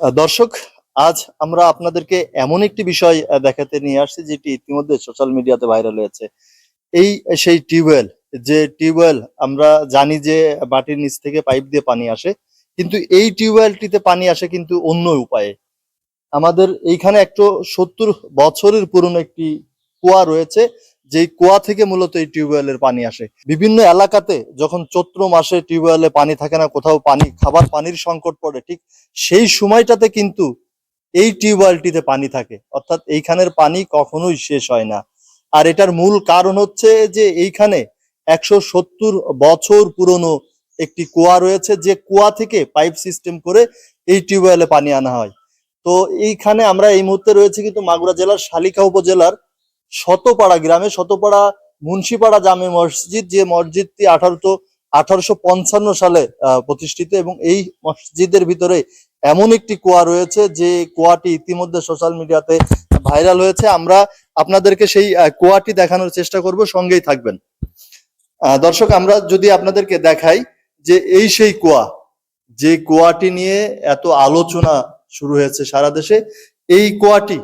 দর্শক, আজ আমরা আপনাদেরকে এমন একটি বিষয় দেখাতে নিয়ে আসছি যেটি ইতিমধ্যে সোশ্যাল মিডিয়াতে ভাইরাল হয়েছে। এই, সেই টিউবওয়েল, যে টিউবওয়েল, আমরা জানি যে মাটির নিচ থেকে পাইপ দিয়ে পানি আসে, কিন্তু এই টিউবওয়েলটিতে পানি আসে কিন্তু অন্য উপায়ে। আমাদের এইখানে একটু সত্তর বছরের পুরনো একটি কুয়া রয়েছে যেই কুয়া থেকে মূলত এই টিউবওয়েলের পানি আসে। বিভিন্ন এলাকাতে যখন চৈত্র মাসে টিউবওয়েলে পানি থাকে না, কোথাও পানি, খাবার পানির সংকট পড়ে, ঠিক সেই সময়টাতে কিন্তু এই টিউবওয়েলটিতে পানি থাকে। অর্থাৎ এইখানের পানি কখনোই শেষ হয় না। আর এটার মূল কারণ হচ্ছে যে এইখানে একশো সত্তর বছর পুরনো একটি কুয়া রয়েছে, যে কুয়া থেকে পাইপ সিস্টেম করে এই টিউবওয়েলে পানি আনা হয়। তো এইখানে আমরা এই মুহূর্তে রয়েছে কিন্তু মাগুরা জেলার শালিকা উপজেলার শতপাড়া গ্রামে, শতপাড়া মুন্সিপাড়া জামে মসজিদ, যে মসজিদটি আঠারোশো আঠারোশো পঞ্চান্ন সালে প্রতিষ্ঠিত এবং এই মসজিদের ভিতরে এমন একটি কুয়া রয়েছে যে কুয়াটি ইতিমধ্যে সোশ্যাল মিডিয়াতে ভাইরাল হয়েছে। আমরা আপনাদেরকে সেই কুয়াটি দেখানোর চেষ্টা করব, সঙ্গেই থাকবেন। দর্শক, আমরা যদি আপনাদেরকে দেখাই যে এই সেই কুয়া, যে কুয়াটি নিয়ে এত আলোচনা শুরু হয়েছে সারা দেশে, এই কুয়াটি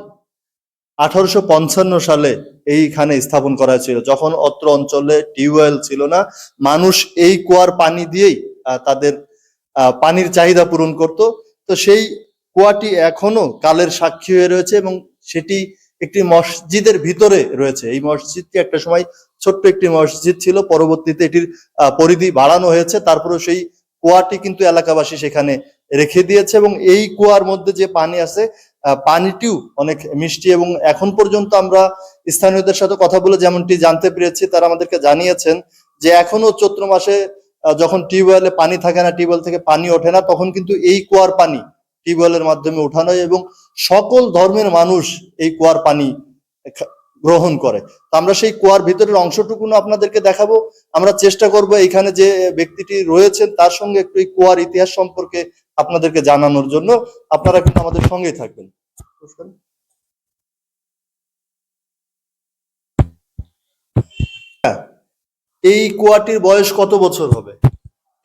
আঠারোশো পঞ্চান্ন সালে এইখানে স্থাপন করা হয়েছিল। যখন অত্র অঞ্চলে টিউবওয়েল ছিল না, মানুষ এই কুয়ার পানি দিয়েই তাদের পানির চাহিদা পূরণ করত। তো সেই কুয়াটি এখনও কালের সাক্ষী হয়ে রয়েছে এবং সেটি একটি মসজিদের ভিতরে রয়েছে। এই মসজিদটি একটা সময় ছোট্ট একটি মসজিদ ছিল, পরবর্তীতে এটির পরিধি বাড়ানো হয়েছে। তারপরে সেই কুয়াটি কিন্তু এলাকাবাসী সেখানে রেখে দিয়েছে এবং এই কুয়ার মধ্যে যে পানি আছে পানিটিও অনেক মিষ্টি এবং এখন পর্যন্ত আমরা স্থানীয়দের সাথে কথা বলে যেমনটি জানতে পেরেছি, তারা আমাদেরকে জানিয়েছেন যে এখনও চৈত্র মাসে যখন টিউবওয়েলে পানি থাকে না, টিউবওয়েল থেকে পানি ওঠে না, তখন কিন্তু এই কুয়ার পানি টিউবওয়েলের মাধ্যমে ওঠানো এবং সকল ধর্মের মানুষ এই কুয়ার পানি গ্রহণ করে। তো আমরা সেই কুয়ার ভিতরের অংশটুকু আপনাদেরকে দেখাবো। আমরা চেষ্টা করব এখানে যে ব্যক্তিটি রয়েছেন তার সঙ্গে একটু এই কুয়ার ইতিহাস সম্পর্কে আপনাদেরকে জানানোর জন্য। আপনারা কিন্তু আমাদের সঙ্গেই থাকবেন। হ্যাঁ, এই কুয়াটির বয়স কত বছর হবে?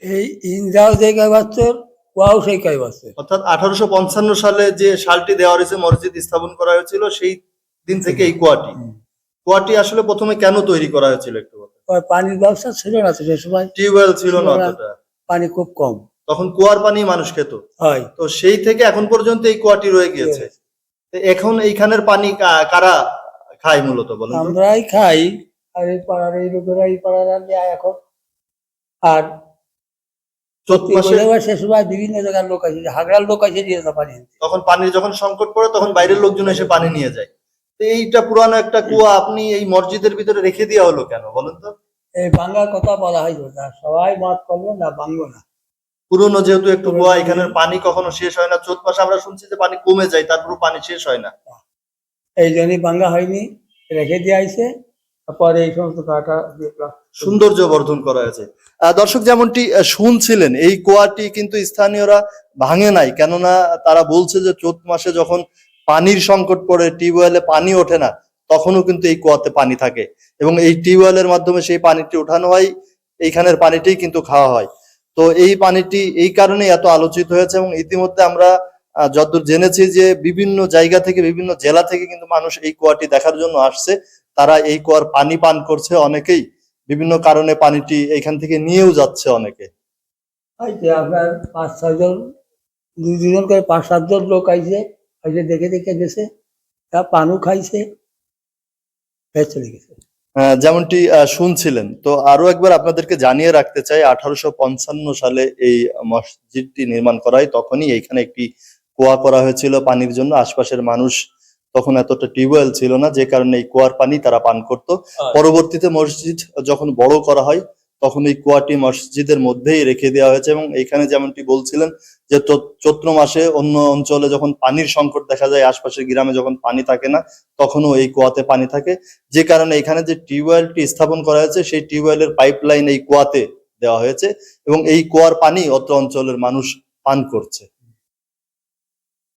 এই ইন্দ্রাও যে কয় বছর ওয়াও সেই কয় বছর অর্থাৎ আঠারোশো পঞ্চান্ন সালে যে সালটি দেওয়া হয়েছে মসজিদ স্থাপন করা হয়েছিল সেই দিন থেকে এই কুয়াটি। কুয়াটি আসলে প্রথমে কেন তৈরি করা হয়েছিল একটু? পানির ব্যবস্থা ছিল না তো সে সময়। টিউবওয়েল ছিল না পানি খুব কম। তখন কুয়ার পানি মানুষ খেত। হয়। তো সেই থেকে এখন পর্যন্ত এই কুয়াটি রয়ে গিয়েছে। এখন এইখানের পানি কারা খায় মূলত বলেন আমরাই খাই। আর এই পাড়ার এই লোকেরা এই পাড়ার এখন। আর বিভিন্ন জায়গার লোক আছে হাগড়ার লোক আছে দিয়ে পানি তখন পানির যখন সংকট পড়ে তখন বাইরের লোকজন এসে পানি নিয়ে যায়। তো এইটা পুরানো একটা কুয়া আপনি এই মসজিদের ভিতরে রেখে দেওয়া হলো কেন বলেন তো? এই বাংলার কথা বলা হয় না সবাই মাত করল না বাংলো না। পুরনো যেহেতু একটু কুয়া। এখানের পানি কখনো শেষ হয় না চোদ্দ মাসে আমরা শুনছি যে পানি কমে যায় তারপর পানি শেষ হয় না। এই জন্যই বাংলা হয়নি রেখে দিয়ে আইছে তারপরে এই সমস্ত কাটা সৌন্দর্য বর্ধন করা হয়েছে। দর্শক যেমনটি শুনছিলেন এই কুয়াটি কিন্তু স্থানীয়রা ভাঙে নাই কেননা তারা বলছে যে চৈত মাসে যখন পানির সংকট পড়ে টিউবওয়েলে পানি ওঠে না, তখনও কিন্তু এই কুয়াতে পানি থাকে। এবং এই টিউবওয়েলের মাধ্যমে সেই পানিটি উঠানো হয়, এইখানের পানিটি কিন্তু খাওয়া হয়। তো এই পানিটি এই কারণে এত আলোচিত হয়েছে এবং ইতিমধ্যে আমরা যতদূর জেনেছি যে বিভিন্ন জায়গা থেকে, বিভিন্ন জেলা থেকে কিন্তু মানুষ এই কুয়াটি দেখার জন্য আসছে। তারা এই কুয়ার পানি পান করছে অনেকেই, বিভিন্ন কারণে পানিটি এখান থেকে নিয়েও যাচ্ছে অনেকে। আপনার পাঁচ ছয়জন, দুই দুজন করে পাঁচ সাতজন লোক আইছে আইসে দেখে দেখে গেছে তা পানও খাইছে চলে গেছে। আহ, যেমনটি শুনছিলেন। তো আরও একবার আপনাদেরকে জানিয়ে রাখতে চাই আঠারোশো পঞ্চান্ন সালে এই মসজিদটি নির্মাণ করা হয় তখনই এইখানে একটি কুয়া করা হয়েছিল পানির জন্য। আশপাশের মানুষ তখন এতটা টিউবওয়েল ছিল না যে কারণে এই কুয়ার পানি তারা পান করত। পরবর্তীতে মসজিদ যখন বড় করা হয় তখন এই কুয়াটি মসজিদের মধ্যেই রেখে দেওয়া হয়েছে এবং এখানে যেমনটি বলছিলেন যে চৈত্র মাসে অন্য অঞ্চলে যখন পানির সংকট দেখা যায়, আশপাশের গ্রামে যখন পানি থাকে না, তখনও এই কুয়াতে পানি থাকে। যে কারণে এখানে যে টিউবওয়েলটি স্থাপন করা হয়েছে, সেই টিউবওয়েলের পাইপলাইন এই কুয়াতে দেওয়া হয়েছে এবং এই কুয়ার পানি অত্র অঞ্চলের মানুষ পান করছে।